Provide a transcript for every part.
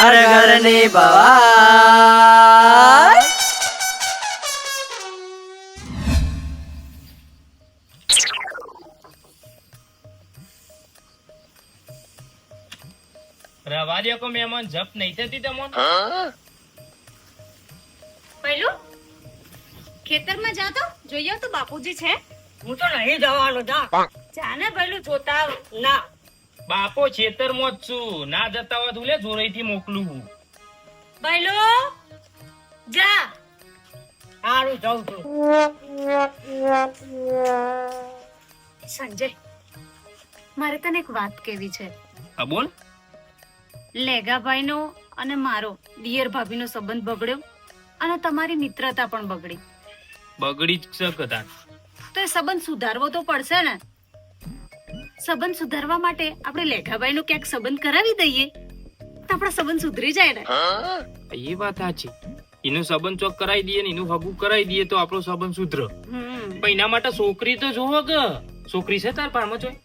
ઘર ઘરની ભવાઈ રવા દે કો મહેમાન જપ નહીં થતી તમોન? પહેલું ખેતરમાં જા તો જોઈએ તો બાપુજી છે. હું તો નહીં જવાનો જા. જાને પહેલું જોતા આવ. ના. બાપો ખેતરમાં જ છું. ના જતા હોય તું લે જોરાઈથી મોકલું. પહેલું જા. સારું જાઉં છું. સંજય મારે તને એક વાત કેવી છે? હા બોલ. લેગાભાઈનો અને મારો દિયર ભાભીનો સંબંધ બગડ્યો અને તમારી મિત્રતા પણ બગડી. બગડી જ શકતા તો એ સંબંધ સુધારવો તો પડશે ને. સંબંધ સુધારવા માટે આપણે લેઘાભાઈનો ક્યાંક સંબંધ કરાવી દઈએ? તો આપણો સંબંધ સુધરી જાય ને. એ વાત સાચી. એનું સંબંધ ચોક કરાવી દઈએ ને એનું હગું કરાવી દઈએ તો આપણો સંબંધ સુધરે. પણ એના માટે છોકરી તો જોવો કે છોકરી છે તાર પારમાં જોઈ?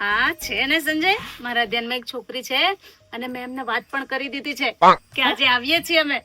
હા છે ને સંજય? મારા ધ્યાનમાં એક છોકરી છે અને મેં એમને વાત પણ કરી દીધી છે કે આજે આવીએ છીએ અમે.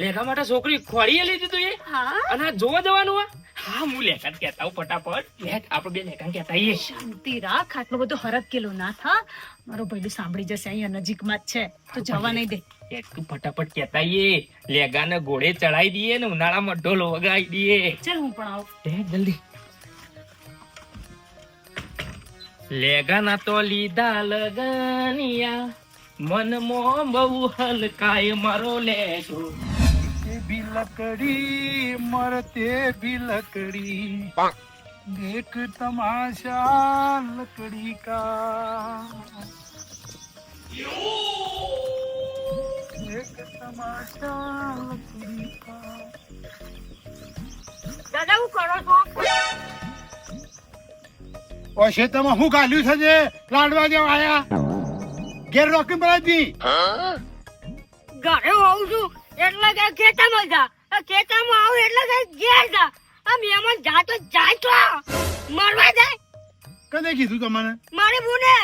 લેખા માટે છોકરી ખોડી લીધી તું એ? હા. અને જોવા જવાનું હોય? હા હું લેખન કહેતા હું ફટાફટ. લેખ આપણે બે લેખન કહેતા આવીએ શાંતિ રાખ આટલો બધો હરક કેલો ના થા. મારો ભાઈ સાંભળી જશે અહીંયા નજીકમાં જ છે. તો જવા નહીં દે. તું ફટાફટ કહેતા આવીએ લેગાને ઘોડે ચડાઈ દઈએ ને ઉનાળામાં ઢોલો વગાઈ દઈએ. ચાલ હું પણ આવું. જલ્દી. લેગાના તો લીધા લગનિયા. મનમાં બહુ હલકાય મારો લેગો લકડી મરતે ભી લકડી દેખ તમાશા લકડી કા દેખ જેવા આયા? ઘેર રોકી બરાજી ઘરે આવું છું. એટલે કે ખેતરમાં જા. ખેતરમાં આવું એટલે કે ઘેર જા. આ મહેમાન જા તો જાય તો. મરવા જાય. કને કીધું તમને? મારી બુને.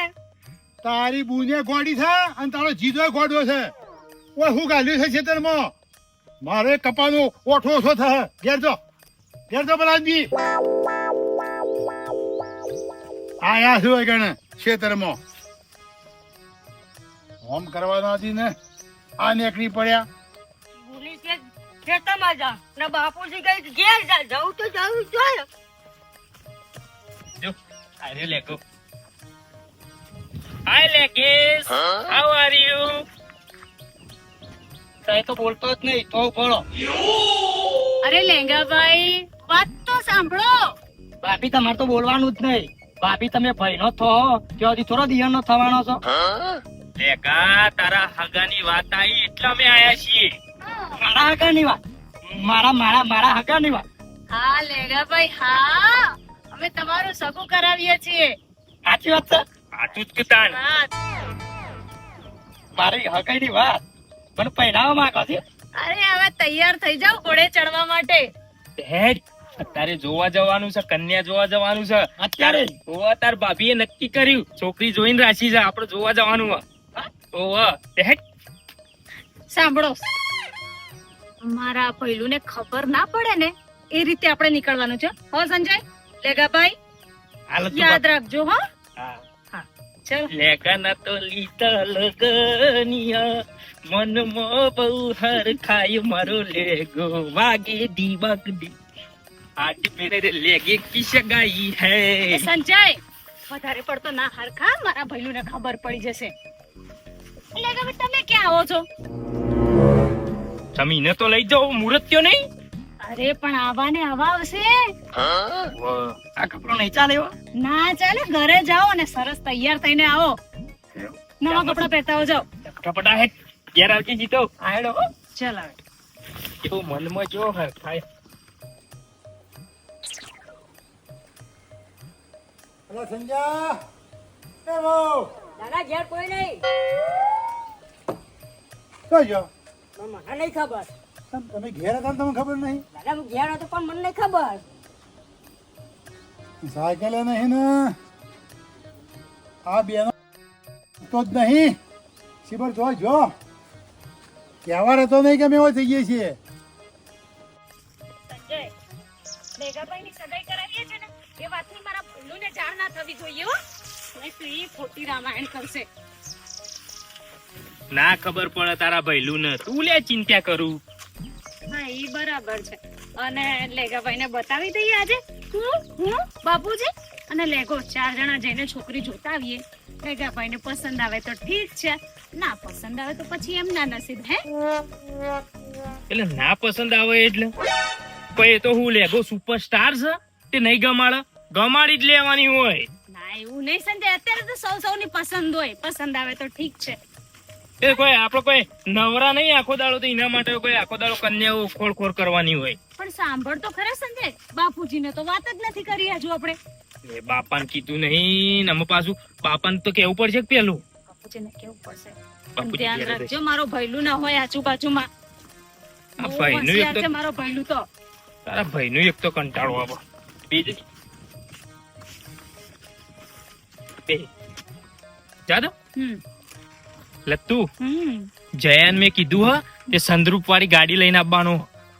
તારી બુને ગોડી છે અને તારો જીજો ગોડ્યો છે. ઓય હું ગાલ્યું છે ખેતરમાં? મારે કપાનો ઓઠો ઓછો થશે ઘેર જો. ઘેર જો બરાજી. આયા છું એ ગણે ખેતરમાં. હોમ કરવાના હતી ને. આ નીકળી પડ્યા. ખેતરમાં જા. ને બાપુજી કઈ ઘેર જા જવું તો જવું જોઈએ જો અરે લેગો હાય લેગેસ હાઉ આર યુ તે તો બોલતો જ નહીં તો બોલો. અરે લેંગાભાઈ વાત તો સાંભળો. ભાભી તમારે તો બોલવાનું જ નહીં. ભાભી તમે ભાઈનો થો ત્યાંથી થોડો દિયરનો થવાનો છો? લેગા તારા હગાની વાત આવી એટલે અમે આયા છીએ. મારા હગાની વાત. મારા મારા મારા હગાની વાત. હા લેંગાભાઈ હા. અમે તમારું સગું કરાવીએ છીએ. સાચી વાત છે? સાચું જ કીધા મારી મારી હગાઈની વાત. પણ પહેરાવા માંગો છે? અરે હવે તૈયાર થઈ જાઓ ઘોડે ચડવા માટે. હેડ અત્યારે જોવા જવાનું છે કન્યા જોવા જવાનું છે. અત્યારે? ઓવા તાર ભાભીએ નક્કી કર્યું છોકરી જોઈને રાશી છે આપણે જોવા જવાનું ઓવા હેડ. સાંભળો. મારા પહેલું ને ખબર ના પડે ને એ રીતે આપણે નીકળવાનું છે. હો સંજય લેગાભાઈ હાલ યાદ રાખજો હો. હા. તો લીધા લગનિયા મનમાં બહુ હર ખાય મારો લેગો વાગે દી. વાગડી આજ મેરે લેગે કી સગાઈ એ હૈ સંજય વધારે પડતો ના હરખા મારા ભાઈલું ને ખબર પડી જશે. લેગાભાઈ તમે ક્યાં આવો છો? જમીને તો લઈ જાઓ મુહૂર્ત કયો નહીં? અરે પણ આવા ને આવા આવશે? આ કપડો નહીં ચાલે ના ચાલે ઘરે જાઓ અને સરસ તૈયાર થઈને આવો. નવા કપડા પહેરતા હો જાઓ કપડા હેડ ઘેર આવજે જીતો. આયડો ચાલ આવે કેવો મનમાં જો હે થાય. હેલો સંજા હેલો દાદા ઘેર કોઈ નહીં. કઈ જો મને નહીં ખબર. તમે ઘેર હતા તમને ખબર નહીં? દાદા હું ઘેર હતો પણ મને નહીં ખબર. સાયકલ નહીં ને આ બેનો તો જ નહીં. શિબર જો જો. કહેવા રહેતો નહીં કે અમે એવા જઈએ છીએ. સંજય મેઘાભાઈની સગાઈ કરાવીએ છે ને એ વાતની મારા ભૂલુને જાણ ના થવી જોઈએ હો. નહીં તો એ ખોટી રામાયણ કરશે. ના ખબર પડે તારા ભૈલું ને તું લે ચિંતા કરું. હા એ બરાબર છે. અને લેગાભાઈને બતાવી દઈએ આજે? હું હું બાપુજી? અને લેગો ચાર જણા જઈને છોકરી જોતા આવીએ. લેગાભાઈને પસંદ આવે તો ઠીક છે. ના પસંદ આવે તો પછી એમના નસીબ હે? એટલે ના પસંદ આવે એટલે? પછી તો હું લેગો સુપરસ્ટાર છે તે નહીં ગમાડે. ગમાડી જ લેવાની હોય. ના એવું નહીં સંજય અત્યારે તો સૌ સૌની પસંદ હોય. પસંદ આવે તો ઠીક છે. એ કોઈ આપણો કોઈ નવરા નહીં આખો દાડો તો એના માટે કોઈ આખો દાડો કન્યાઓ ખોળ ખોળ કરવાની હોય. પણ સાંભળ તો ખરા સંજય બાપુજીને તો વાત જ નથી કરી હજુ આપણે. એ બાપાને કીધું નહીં અમે પાછું બાપાને તો કેવું પડશે કે પેલું? બાપુજીને કેવું પડશે? ધ્યાન રાખજો મારો ભૈલું ના હોય આજુબાજુમાં. ભાઈનું એક તો મારો ભૈલું તો. તારા ભાઈનું એક તો કંટાળો આવો. બીજું? જાદવ હમ. લત્તુ હમ જયાન મેં કીધું હા તે સંદરૂપ વાળી ગાડી લઈને આવવાનો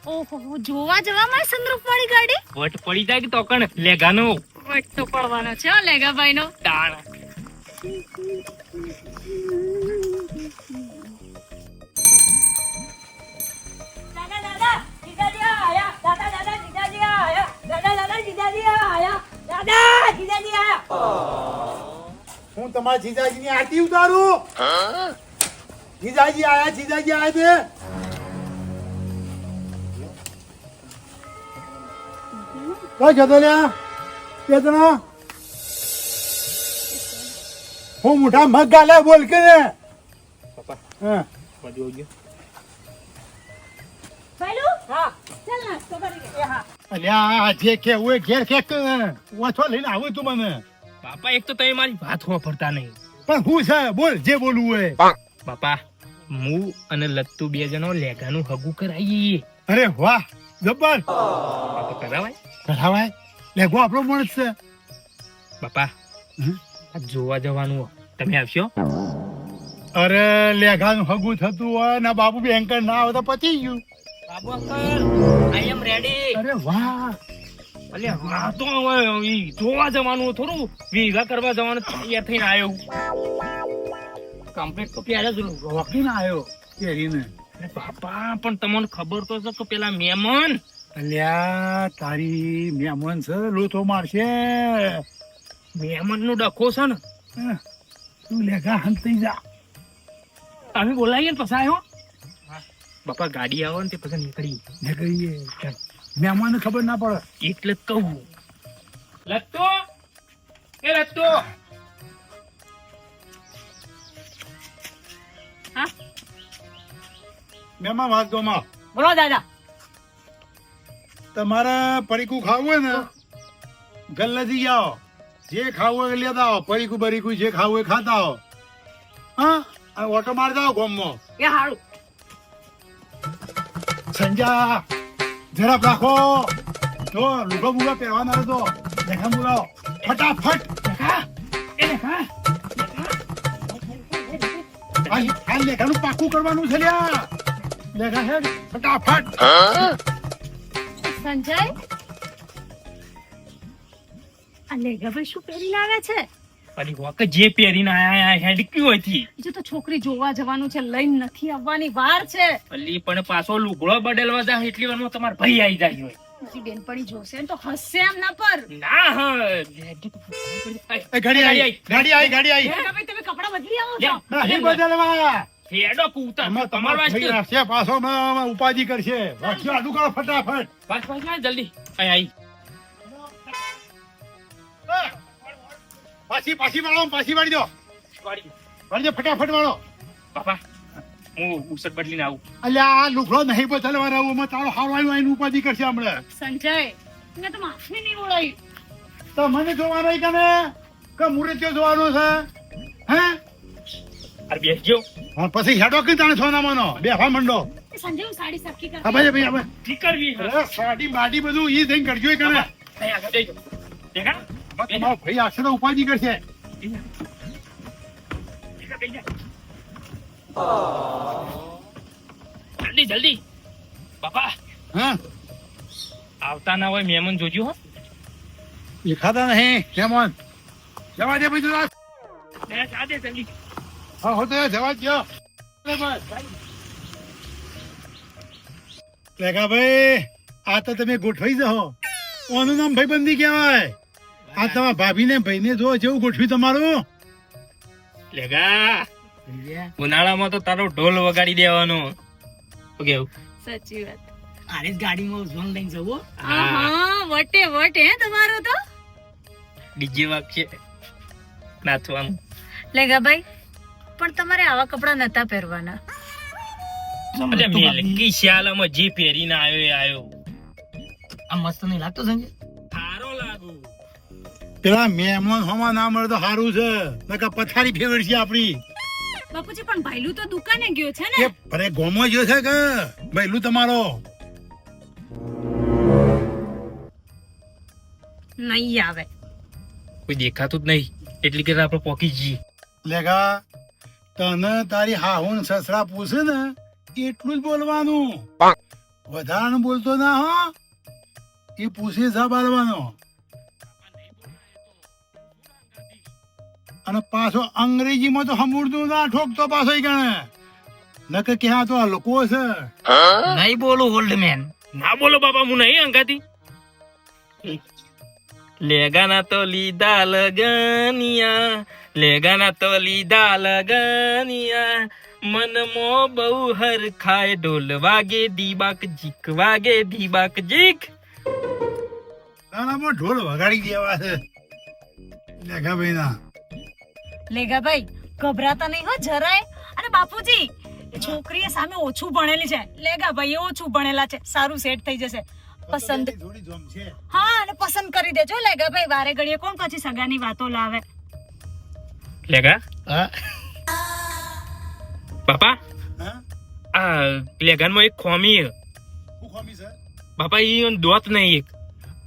ઓહો જોવા જવામાં સંદરૂપ વાળી ગાડી વટ પડી જાય કે તો કણ લેગાનો વટ તો પડવાનો છે હો લેગાભાઈ નો તાણ દાદા દાદા જીજાજી આયા દાદા દાદા જીજાજી આયા દાદા દાદા જીજાજી આયા દાદા જીજાજી આયા હું તમારા જીજાજીની આરતી ઉતારું? જીજાજી આયા જીજાજી આયા છે? કઈ જતો લ્યા કે તને હું મોઢા મગ ગાલે બોલ કે ને? પપ્પા હા? બધું ગયું ભૈલું હા. ચાલ નાસ્તો કરી લે. એ હા. અલ્યા જે કે ઓય ઘેર ફેંક ઓછો લઈને આવું તું મને. બાપા એક તો તમે મારી વાત પડતા નહીં. પણ હું છે? બોલ જે બોલવું હોય બાપા હું અને લત્તુ બે જણો લેઘાનું હગું કરાવીએ અરે વાહ જબ્બર. કરાવાય. કરાવાય? લેઘો આપણો માણસ છે. બાપા આ જોવા જવાનું તમે આવશો? અરે લેઘાનું હગું થતું હોય ને બાબુ બેંકર ના આવે તો પતી ગયું. Babu uncle I am ready અરે વાહ. અલે હા તો જોવા જવાનું થોડું. વિવાહ કરવા જવાનું તૈયાર થઈને આવ્યો કમ્પ્લીટ તો પ્યારે જ. રોકીને આવ્યો કેરીને. બાપા, પણ તમને ખબર તો છે કે પેલા મહેમાન અલ્યા, તારી મહેમાન છે, લોથો મારશે. મહેમાન નો ડખો છે ને. તું લેઘા થઈ જા. અમે બોલાવીએ ને પછી આવ્યો બાપા, ગાડી આવે ને તે પછી નીકળી નીકળીએ મહેમાન ખબર ના પડે. એટલે કહું. લત્તો, એ લત્તો. મહેમાન વાત દો માં. બોલો દાદા. તમારે પરીકું ખાવું હોય ને ગલ્લેથી જાઓ જે ખાવું હોય લેતા આવો. પરીકું બરીકું જે ખાવું હોય ખાતા આવો. હા? ઓટો મારતા આવો ગોમમાં. એ હારું. સંજા જરા રાખો. જો લુગો બુગો પહેરવાના તો લેખા બોલાવો ફટાફટ. આ લેખાનું પાકું કરવાનું છે લ્યા. ફટાફટ. સંજય? આ શું છે? અરે જે પહેરીને આયા તો છોકરી જોવા જવાનું છે લઈને નથી આવવાની વાર છે. અલી પણ પાછો લુગડો બદલવા જાય એટલી વારમાં તમાર ભાઈ આવી જાય હોય. મારી બેનપણી જોશે તો હસશે એમ ના પર. ના હા ગાડી આવી ગાડી આવી ગાડી આવી તમે કપડા બદલી આવો છો. બદલવા. હેડો કૂતર. તમાર ભાઈ રાખશે પાછો માં ઉપાધિ કરશે. વાસ્યો આડું કરો ફટાફટ. વાત વાત ના જલ્દી. અહીં આઈ. પાછી પાછી વાળો પાછી વાળી દો. વાળી. વાળી દો ફટાફટ વાળો. બાપા હું ઉસટ બદલીને આવું. અલ્યા આ લુખડો નહીં બદલવાનો એમાં તારો હારો આવ્યો આવીને ઉપાધિ કરશે હમણે. સંજય મેં તો માફી નહીં બોલાવી. તો મને જોવાનો હોય કને કે મુરત્યો જોવાનો છે? હે? અરે બેસજો. હા પછી હેડો કે તાણે સોનામાંનો? હા મંડો. સંજય હું સાડી હા કર. ભાઈ ભાઈ હવે ઠીક કરવી અરે સાડી બાડી બધું ઈ થઈને કરજો એ કને. આગળ દેખા તમારો ભાઈ આશરો ઉપાજી કરશે. જલ્દી જલ્દી. બાપા હા? આવતા ના હોય મહેમાન જોજો હો. દેખાતા નહીં મહેમાન. જવા દે બીજું રાત બે સાથે જલ્દી. હા હો જવા દો લેખા ભાઈ આ તો તમે ગોઠવાઈ જાઓ. ઓનું નામ ભાઈબંધી કહેવાય. આ તમારા ભાભીને ભાઈને જો જેવું ગોઠવ્યું તમારું. લેગા ઉનાળામાં તો તારો ઢોલ વગાડી દેવાનો. શું કેવું? સાચી વાત. આરે જ ગાડીમાં ઝોન લઈને જવું. હા વટે વટે હે તમારો તો? ડીજે વાગશે. નાચવાનું. લેગા ભાઈ પણ તમારે આવા કપડાં નતા પહેરવાના. અરે મેલકી જે પહેરીને આવ્યો એ આવ્યો. આ મસ્ત નહીં લાગતો સંજય? સારો લાગુ. પેલા મહેમાન હમા ના મળે તો સારું છે. નકા પથારી ફેવર છે આપણી. બાપુજી પણ ભાઈલું તો દુકાને ગયો છે ને. અરે ગોમો ગયો છે કે ભાઈલું તમારો. નહીં આવે. કોઈ દેખાતું જ નહીં. એટલી કે આપણે પોકી જઈએ. લેગા તને તારી હાહુન સસરા પૂછે ને એટલું જ બોલવાનું. વધારાનું બોલતો ના હો? એ પૂછે આલવાનો અને પાછો અંગ્રેજીમાં તો સમૂળતું ના ઠોકતો પાછો ઈ ગણે. નકર કે આ તો આ લોકો છે? નહીં બોલું ઓલ્ડ મેન ના બોલો બાપા હું નહીં અંગાતી. લેગાના તો લીધા લગનિયા લેગાના તો લીધા લગનિયા મનમો બહુ હર ખાય ઢોલ વાગે દીબાક જીક વાગે દીબાક જીક. નાનામાં ઢોલ વગાડી દેવા છે. લેગાભાઈ ના લેગા ભાઈ ગભરાતા નહીં હો જરાય. અને બાપુજી એ છોકરીએ સામે ઓછું ભણેલી છે. લેગા ભાઈ એ ઓછું ભણેલા છે. સારું સેટ થઈ જશે. પસંદ થોડી જોમ છે. હા અને પસંદ કરી દેજો. લેગા ભાઈ વારે ઘડીએ કોણ પછી સગાની વાતો લાવે? લેગા હા. બાપા આ લેગાનમાં એક ખોમી હું ખોમી છે? બાપા ઈ દોત નહીં એક.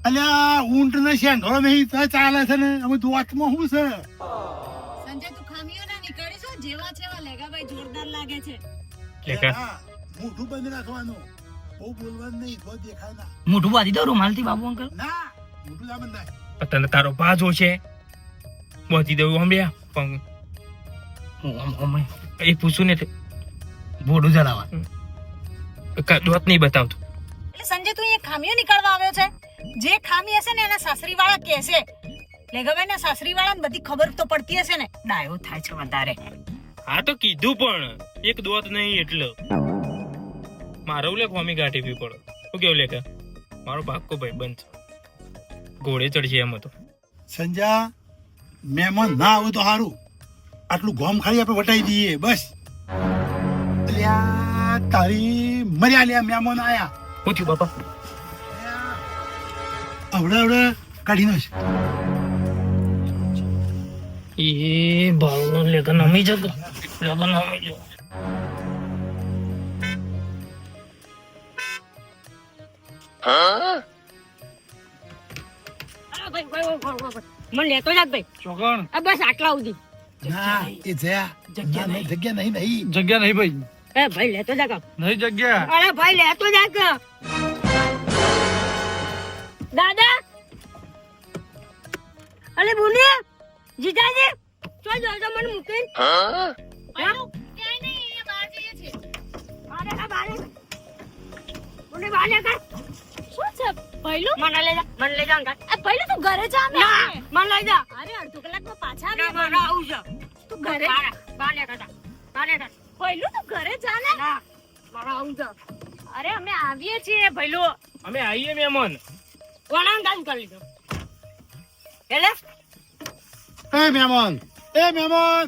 અલ્યા ઊંટ ને શેંઢોળો નહીં તો ચાલે છે ને. અમે દોતમાં શું છે? સંજય તું ખામીઓ ના નીકળીશું જેવા છે લેગા ભાઈ જોરદાર લાગે છે. લેગા મોઢું બંધ રાખવાનું. બહુ બોલવાનું નહીં તો દેખાય ના. મોઢું બાંધી દો રૂમાલથી બાબુ અંકલ? ના મોઢું ના બંધાય તને તારો બાજો છે. બોધી દેવું હંભ્યા પણ હું આમ- આમ એ પૂછું ને મોઢું જલાવા દોત નહીં બતાવતો. એટલે સંજય તું અહીંયા ખામીઓ નીકળવા આવ્યો છે? જે ખામી હશે ને એના સાસરી વાળા કહેશે ગમે ને સાસરી વાળાને બધી ખબર તો પડતી હશે ને. ડાયો થાય છે વધારે. હા તો કીધું પણ એક દોત નહીં એટલે. મારો લે ખોમી ગાંઠી પી પડો. શું કેવું લેખા? મારો પાક્કો ભાઈ બંધ ઘોડે ચડશે એમ હતો. સંજા મહેમાન ના આવે તો સારું આટલું ગોમ ખાલી આપણે વટાઈ દઈએ બસ. તારી મર્યા લ્યા મહેમાન આયા. શું થયું બાપા? અવડે અવડે કાઢી નાખ. એ ભાવનો લેખન અમી જગ. લેખન નમી જતો મને લેતો જાત ભાઈ. ચોકણ. બસ આટલા સુધી. ના એ જયા જગ્યા નહીં. નહીં જગ્યા નહીં ભાઈ. એ ભાઈ લેતો જા કામ નહીં જગ્યા. અરે ભાઈ લેતો જા કે દાદા? અલે બોલી જીજાજી ચોલ જો તો મને મૂકીન. હા? ક્યાંય નહીં એ બહાર છે બારે. કા બારે બોલે બારે કા શું છે? પહેલું મને લઈ જા મને લઈ જા અંકલ આ પહેલું તું ઘરે જા મે મને લઈ જા. અરે અડધો કલાકમાં પાછા આવી મને આવું છે. તું ઘરે બારે કા બારે કા પહેલું તું ઘરે જા ને. ના મારા આવું છે. અરે અમે આવીએ છીએ ભૈલું. અમે આવીએ મહેમાન. વણાણ દાન કરી લીધો? એટલે? એ મહેમાન એ મહેમાન.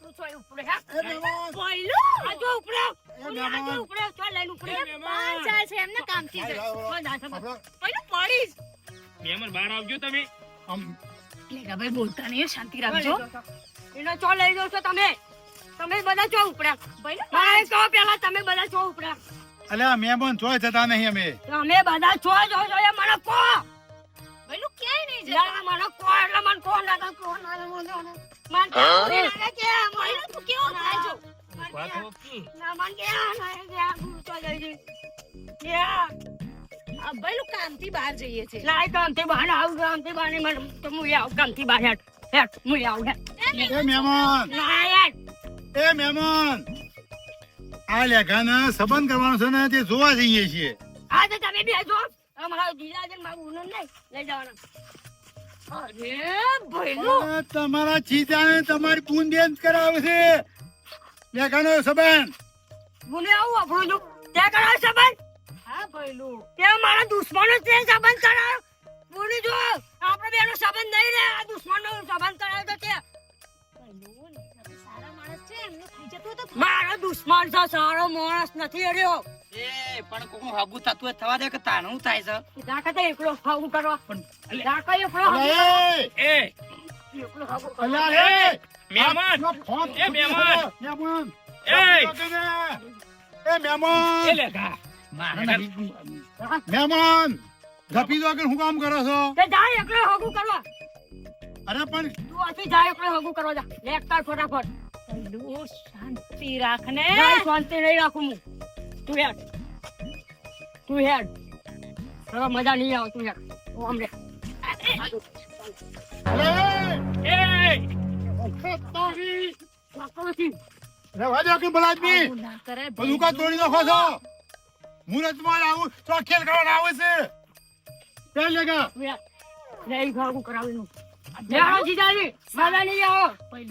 તું છો ઉપડે હા? એ મહેમાન. ભૈલું! આ જો ઉપડે. એ મહેમાન. આ જો ઉપડે ચાલ લઈને ઉપડે એ મહેમાન. છે એમને કામથી છે હો, જા, જા, જા. ભૈલું પડીશ મહેમાન બહાર આવજો તમે. આમ. લેગા ભાઈ બોલતા નહીં શાંતિ રાખજો. એનો ચો લઈ જાવ છો તમે? તમે બધા ચો ઉપડ્યા? મારે તો પેલા તમે બધા ચો ઉપડ્યા? અલ્યા મહેમાન ચોય જતા નહીં અમે. અમે બધા છો જો છો એ મને કો ભઈલું કે નહીં જતા? મને કો એટલે મને કો ના તો કો ના મને મને મને કે મને તું કેવો થાય વાત ઓકી. ના માન ગયા ના આ ભાઈ કામથી બહાર જઈએ છે. લાય કામથી બહાર આવ કામથી બહાર ને મને તો હું આવ કામથી બહાર હેઠ હેઠ હું આવ હેઠ. એ મહેમાન ના એ મહેમાન આ લેખાના સંબંધ કરવાનો છે ને તે જોવા જઈએ છીએ. હા તો તમે બેસો અમારા જીજાજી ને મારું ઉનન નહીં લઈ જવાના. અરે ભઈલું. તમારા ચીજાને તમારી બૂન બેન કરાવે છે. લેખાનો સંબંધ? મને આવું વાપરું છું ત્યાં કરાવ હા ભઈલું ત્યાં મારા દુશ્મનો તે સંબંધ કરાવ બોલી જો આપણે બેનો સંબંધ નહીં રે આ દુશ્મનો સંબંધ કરાવ તો તે છે તો મારો દુશ્મન છે સારો માણસ નથી અડ્યો એ પણ કોકનું હાગું થતું થવા દે કે તાણું થાય છે? રાખે એકલો ખાવું કરવા. પણ અલે, એકલો એ મહેમાન! એ મહેમાન. મહેમાન! એ! મહેમાન! એ. મહેમાન! ધપી દો કે હું કામ કરો છો? તે જાય એકલો હાવું કરવા. અરે પણ તું આથી જાય એકલો હગું કરવા જા. લેકતા ફટાફટ. શાંતિ રાખ ને શાંતિ નહીં રાખું હું. તું હેડ. તું હેડ. હવે મજા નહીં આવે તું હેડ. ઓ અમને અરે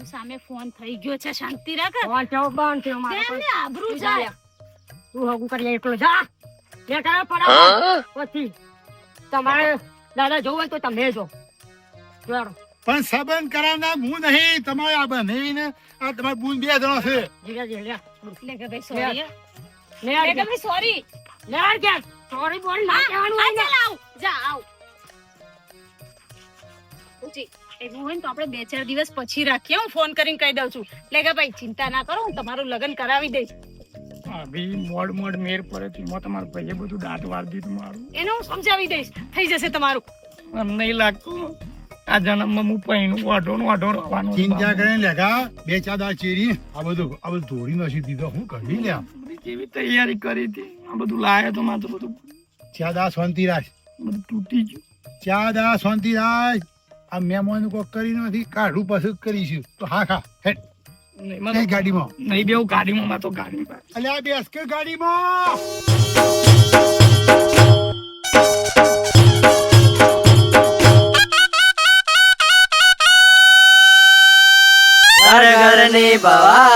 સામે ફોન થઈ ગયો છે શાંતિ રાખ આબરૂ જાય તું હગું કરી ફટાફટ પછી તમારે દાદા જોવું તો તમે જો પણ સંબંધ કરાવના હું નહીં તમારે આ બનેવીને આ તમારે બુન બે જણા છે. જીજાજી લે લેખાભાઈ સોરી સોરી લે કે સોરી બોલ ના કહેવાનું હોય ને. ચાલ આવ. જા આવ. એવું હોય ને તો આપણે બે ચાર દિવસ પછી રાખીએ. હું ફોન કરીને કહી દઉં છું. લેખાભાઈ ચિંતા ના કરો હું તમારું લગ્ન કરાવી દઈશ. ભાભી મોડ મોડ મેર પડે તેમાં તમારા ભાઈએ બધું દાંત વાળી દીધું મારું. એને હું સમજાવી દઈશ. થઈ જશે તમારું. મને નહીં લાગતું. આ જન્મમાં હું પૈણું વાઢો વાઢો રહેવાનું છે ચિંતા. કરીને લેગા બે ચાર દા ચેરી આ બધું આ બધું ધોરી નથી દીધો હું કરી લે કેવી તૈયારી કરી હતી. આ બધું લાયા તો માત્ર બધું ચાર દા શાંતિ રાખ. બધું તૂટી ગયું. ચાર દા શાંતિ રાખ. આ મહેમાન કોઈ કરી નથી કાઢું પાછું કરીશું. તો હા ખા હેડ નહીં ગાડીમાં. નહીં બેવું ગાડીમાં તો ગાડી અલ્યા બેસ કે ગાડીમાં? ઘર ઘરની ભવા